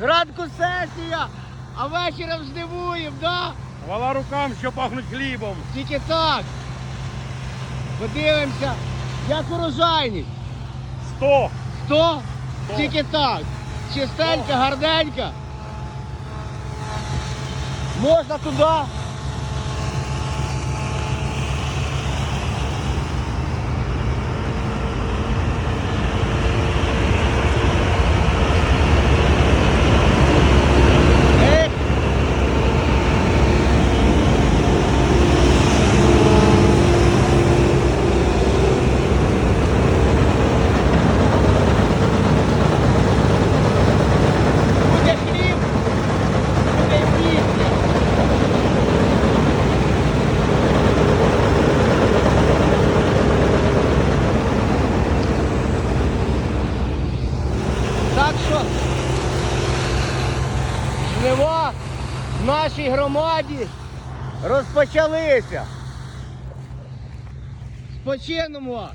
Зранку сесія, а вечором здивуємо, да? Вала рукам, що пахнуть хлібом. Тільки так. Подивимося, як урожайність. 100. Сто? Сто. Тільки так. Чистенька, гарненька. Можна туди. Так що жнива в нашій громаді розпочалися. Спочинемо вас!